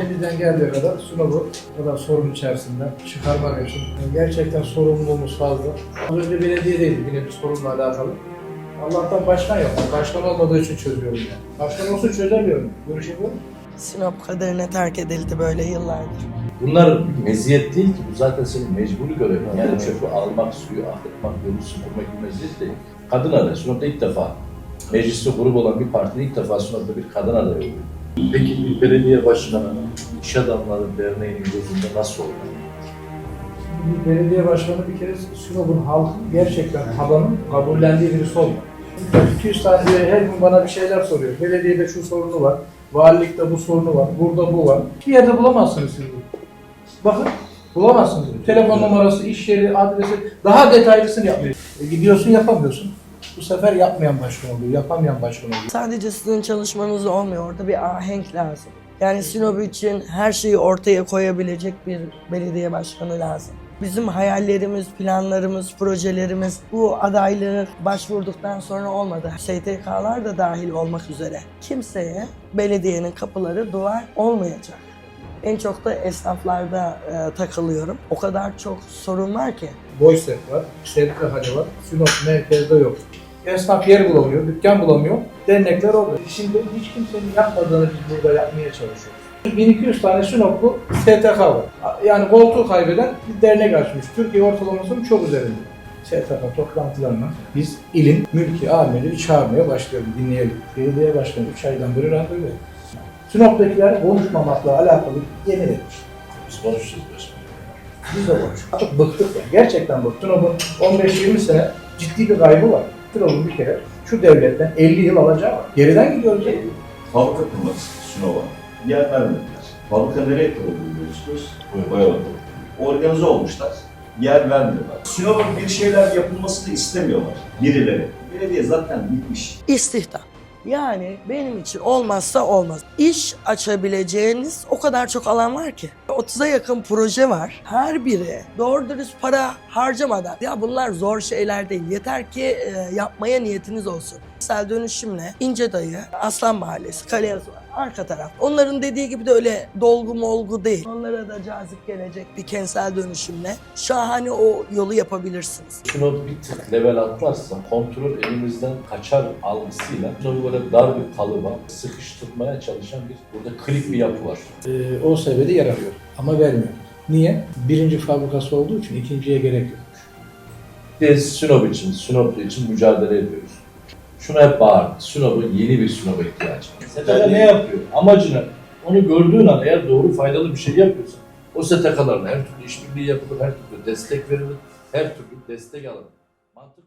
Elimizden geldiği kadar Sinop'u bu kadar sorun içerisinden çıkarmak için gerçekten sorumluluğumuz fazla. Az önce belediyedeydi yine bir sorunla alakalı. Allah'tan başkan yok. Başkan olmadığı için çözüyorum yani. Başkan olsa çözemiyorum. Görüşemiyorum. Sinop kaderine terk edildi böyle yıllardır. Bunlar meziyet değil ki, bu zaten senin mecburi görevin. Yani çöpü almak, suyu akıtmak, yolu süpürmek bir meziyet değil. Kadın adayı, Sinop'ta ilk defa mecliste grup olan bir partinin ilk defa Sinop'ta bir kadın adayı oluyor. Peki bir belediye başkanı iş adamları derneğinin gözünde nasıl olur? Bir belediye başkanı bir kere Sinop'un halkı gerçekten tabanın kabullendiği birisi olmalı. Çünkü 200 tane her gün bana bir şeyler soruyor. Belediyede şu sorunu var, valilikte bu sorunu var, burada bu var. Bir yerde bulamazsınız siz bunu. Bakın bulamazsınız. Telefon numarası, iş yeri, adresi daha detaylısını yapmıyor. E, gidiyorsun yapamıyorsun. Bu sefer yapmayan başkan oluyor, yapamayan başkan oluyor. Sadece sizin çalışmanız olmuyor. Orada bir ahenk lazım. Yani Sinop için her şeyi ortaya koyabilecek bir belediye başkanı lazım. Bizim hayallerimiz, planlarımız, projelerimiz bu adaylığı başvurduktan sonra olmadı. STK'lar da dahil olmak üzere. Kimseye belediyenin kapıları duvar olmayacak. En çok da esnaflarda e, takılıyorum. O kadar çok sorun var ki. Boyset var, Şerifli Hali var, Sinop merkezde yok. Esnaf yer bulamıyor, dükkan bulamıyor, dernekler orada. Şimdi hiç kimsenin yapmadığını biz burada yapmaya çalışıyoruz. 1200 tane Sinoplu STK var. Yani koltuğu kaybeden bir dernek açmış. Türkiye ortalamasının çok üzerinde. STK toplantılarına biz ilin mülki amirleri çağırmaya başlıyoruz, dinleyelim. Belediye başkanı 3 aydan beri randevu veriyor. Sinop'takiler konuşmamakla alakalı yemin etmiş. Biz konuşacağız başkanım. Biz de konuştuk. Artık bıktık ya. Gerçekten bıktık. Sinop'un 15-20 sene ciddi bir kaybı var. Sinop'un bir kere şu devletten 50 yıl alacağı var. Geriden gidiyoruz ya. Fabrika kurmak Sinop'a. Yer vermediler. Fabrika nereye kuruldu biliyorsunuz? Boyalı'da. Organize olmuşlar. Yer vermiyorlar. Sinop'a bir şeyler yapılmasını istemiyorlar birileri. Belediye zaten bitmiş. İstihdam. Yani benim için olmazsa olmaz. İş açabileceğiniz o kadar çok alan var ki. 30'a yakın proje var. Her biri doğru dürüst para harcamadan. Ya bunlar zor şeyler değil. Yeter ki e, yapmaya niyetiniz olsun. Kentsel dönüşümle İnce Dayı, Aslan Mahallesi, Kaleyazı var. Arka taraf. Onların dediği gibi de öyle dolgu molgu değil. Onlara da cazip gelecek bir kentsel dönüşümle şahane o yolu yapabilirsiniz. Sinop bir tık level atlarsa kontrol elimizden kaçar algısıyla Sinop'u böyle dar bir kalıba sıkıştırmaya çalışan bir burada klik bir yapı var. Ee, o sebede yer arıyor. Ama vermiyor. Niye? Birinci fabrikası olduğu için ikinciye gerek yok. Biz Sinop için, Sinoplu için mücadele ediyoruz. Şunu hep bağırdık. Sinop'un yeni bir Sinop'a ihtiyacı var. STK ne yapıyor? Amacını onu gördüğün an eğer doğru faydalı bir şey yapıyorsan o STK'larla her türlü işbirliği yapılır, her türlü destek verilir, her türlü destek alınır. Mantık